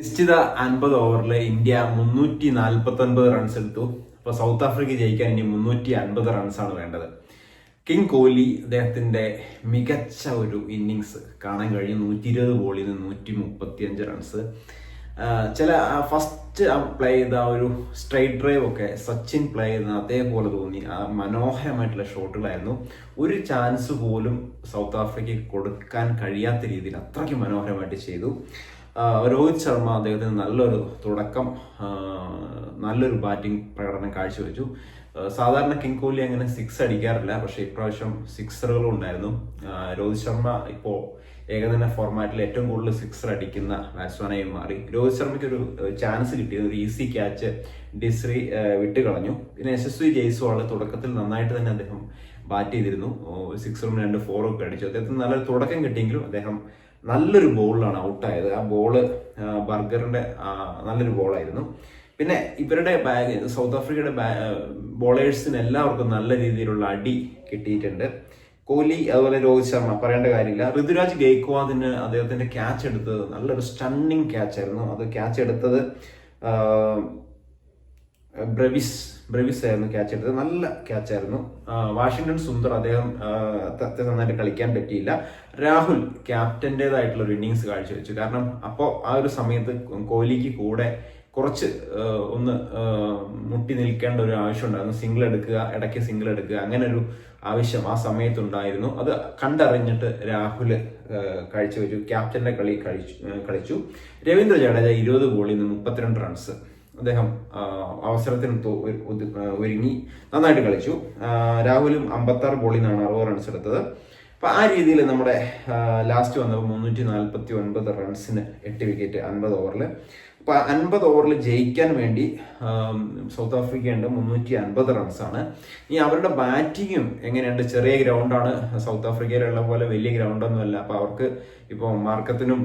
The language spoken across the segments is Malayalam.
നിശ്ചിത അൻപത് ഓവറിൽ ഇന്ത്യ മുന്നൂറ്റി നാൽപ്പത്തി ഒൻപത് റൺസ് എടുത്തു. അപ്പോൾ സൗത്ത് ആഫ്രിക്ക ജയിക്കാൻ ഇനി മുന്നൂറ്റി അൻപത് റൺസാണ് വേണ്ടത്. കിങ് കോഹ്ലി അദ്ദേഹത്തിന്റെ മികച്ച ഒരു ഇന്നിങ്സ് കാണാൻ കഴിഞ്ഞു. നൂറ്റി ഇരുപത് ബോളിൽ നിന്ന് നൂറ്റി മുപ്പത്തി അഞ്ച് റൺസ് ചില ഫസ്റ്റ് പ്ലേ ചെയ്ത ഒരു സ്ട്രൈറ്റ് ഡ്രൈവ് ഒക്കെ സച്ചിൻ പ്ലേ ചെയ്യുന്ന അതേപോലെ തോന്നി. ആ മനോഹരമായിട്ടുള്ള ഷോട്ടുകളായിരുന്നു ഒരു ചാൻസ് പോലും സൗത്ത് ആഫ്രിക്കയ്ക്ക് കൊടുക്കാൻ കഴിയാത്ത രീതിയിൽ അത്രയ്ക്ക് മനോഹരമായിട്ട് ചെയ്തു. രോഹിത് ശർമ്മ അദ്ദേഹത്തിന് നല്ലൊരു തുടക്കം നല്ലൊരു ബാറ്റിംഗ് പ്രകടനം കാഴ്ചവെച്ചു. സാധാരണ കിങ് കോഹ്ലി അങ്ങനെ സിക്സ് അടിക്കാറില്ല പക്ഷേ ഇപ്രാവശ്യം സിക്സറുകളും ഉണ്ടായിരുന്നു. രോഹിത് ശർമ്മ ഇപ്പോൾ ഏകദിന ഫോർമാറ്റിൽ ഏറ്റവും കൂടുതൽ സിക്സർ അടിക്കുന്ന ബാറ്റ്സ്മാനായി മാറി. രോഹിത് ശർമ്മയ്ക്ക് ഒരു ചാൻസ് കിട്ടിയത് ഒരു ഈസി ക്യാച്ച് ഡിസ്രി വിട്ട് കളഞ്ഞു പിന്നെ യശസ്വി ജയ്സ്വാൾ തുടക്കത്തിൽ നന്നായിട്ട് തന്നെ അദ്ദേഹം ബാറ്റ് ചെയ്തിരുന്നു. സിക്സറും രണ്ട് ഫോറും ഒക്കെ അടിച്ചു. അദ്ദേഹത്തിന് നല്ലൊരു തുടക്കം കിട്ടിയെങ്കിലും അദ്ദേഹം നല്ലൊരു ബോളിലാണ് ഔട്ടായത്. ആ ബോൾ ബർഗറിന്റെ ആ, നല്ലൊരു ബോളായിരുന്നു. പിന്നെ ഇവരുടെ ബാഗ് സൗത്ത് ആഫ്രിക്കയുടെ ബോളേഴ്സിന് എല്ലാവർക്കും നല്ല രീതിയിലുള്ള അടി കിട്ടിയിട്ടുണ്ട്. കോഹ്ലി അതുപോലെ രോഹിത് ശർമ്മ പറയേണ്ട കാര്യമില്ല. ഋതുരാജ് ഗെയ്ക്വാദിന് അദ്ദേഹത്തിന്റെ ക്യാച്ച് എടുത്തത് നല്ലൊരു സ്റ്റണ്ണിങ് ക്യാച്ച് ആയിരുന്നു. അത് ക്യാച്ച് എടുത്തത് ബ്രവിസ് ബ്രവിസ് ആയിരുന്നു ക്യാച്ച് എടുത്തത്. നല്ല ക്യാച്ച് ആയിരുന്നു. വാഷിങ്ടൺ സുന്ദർ അദ്ദേഹം അത്ര നന്നായിട്ട് കളിക്കാൻ പറ്റിയില്ല. രാഹുൽ ക്യാപ്റ്റന്റെതായിട്ടുള്ള ഒരു ഇന്നിങ്സ് കാഴ്ചവെച്ചു. കാരണം അപ്പോൾ ആ ഒരു സമയത്ത് കോഹ്ലിക്ക് കൂടെ കുറച്ച് ഒന്ന് മുട്ടി നിൽക്കേണ്ട ഒരു ആവശ്യം ഉണ്ടായിരുന്നു. സിംഗിൾ എടുക്കുക ഇടയ്ക്ക് സിംഗിൾ എടുക്കുക അങ്ങനെ ഒരു ആവശ്യം ആ സമയത്തുണ്ടായിരുന്നു. അത് കണ്ടറിഞ്ഞിട്ട് രാഹുൽ കഴിച്ചു കാഴ്ചവെച്ചു. ക്യാപ്റ്റന്റെ കളി കഴിച്ചു കളിച്ചു. രവീന്ദ്ര ജഡേജ ഇരുപത് ബോളിൽ നിന്ന് മുപ്പത്തിരണ്ട് റൺസ് അദ്ദേഹം അവസരത്തിന് ഒരുങ്ങി നന്നായിട്ട് കളിച്ചു. രാഹുലും അമ്പത്താറ് ബോളിൽ നിന്നാണ് അറുപത് റൺസ് എടുത്തത്. അപ്പോൾ ആ രീതിയിൽ നമ്മുടെ ലാസ്റ്റ് വന്നപ്പോൾ മുന്നൂറ്റി നാൽപ്പത്തി ഒൻപത് റൺസിന് എട്ട് വിക്കറ്റ് അൻപത് ഓവറിൽ അപ്പോൾ അൻപത് ഓവറിൽ ജയിക്കാൻ വേണ്ടി സൗത്ത് ആഫ്രിക്കയുണ്ട് മുന്നൂറ്റി അൻപത് റൺസാണ് ഇനി അവരുടെ ബാറ്റിങ്ങും എങ്ങനെയുണ്ട്? ചെറിയ ഗ്രൗണ്ടാണ് സൗത്ത് ആഫ്രിക്കയിലുള്ള പോലെ വലിയ ഗ്രൗണ്ടൊന്നുമല്ല. അപ്പോൾ അവർക്ക് ഇപ്പോൾ മാർക്കത്തിനും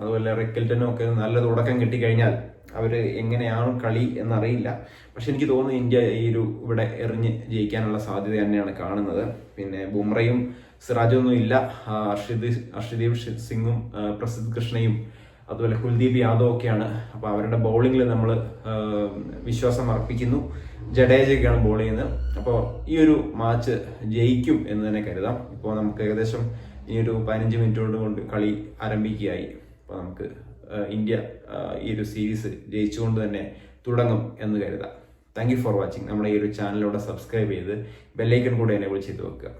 അതുപോലെ റിക്കൽറ്റനും ഒക്കെ നല്ല തുടക്കം കിട്ടിക്കഴിഞ്ഞാൽ അവർ എങ്ങനെയാണ് കളി എന്നറിയില്ല. പക്ഷെ എനിക്ക് തോന്നുന്നു ഇന്ത്യ ഈ ഒരു ഇവിടെ എറിഞ്ഞ് ജയിക്കാനുള്ള സാധ്യത തന്നെയാണ് കാണുന്നത്. പിന്നെ ബുംറയും സിറാജൊന്നും ഇല്ല. അർഷിദ് അർഷദീപ് സിംഗും പ്രസിദ്ധ് കൃഷ്ണയും അതുപോലെ കുൽദീപ് യാദവ് ഒക്കെയാണ്. അപ്പോൾ അവരുടെ ബൗളിംഗിൽ നമ്മൾ വിശ്വാസം അർപ്പിക്കുന്നു. ജഡേജയൊക്കെയാണ് ബോൾ ചെയ്യുന്നത്. അപ്പോൾ ഈ ഒരു മാച്ച് ജയിക്കും എന്ന് തന്നെ കരുതാം. ഇപ്പോൾ നമുക്ക് ഏകദേശം ഈ ഒരു പതിനഞ്ച് മിനിറ്റോട് കൊണ്ട് കളി ആരംഭിക്കുകയായി. അപ്പോൾ നമുക്ക് ഇന്ത്യ ഈ ഒരു സീരീസ് ജയിച്ചുകൊണ്ട് തന്നെ തുടങ്ങും എന്ന് കരുതാം. താങ്ക് യു ഫോർ വാച്ചിങ് നമ്മുടെ ഈ ഒരു ചാനലിലൂടെ സബ്സ്ക്രൈബ് ചെയ്ത് ബെല്ലൈക്കൺ കൂടെ എനേബിൾ ചെയ്ത് വെക്കുക.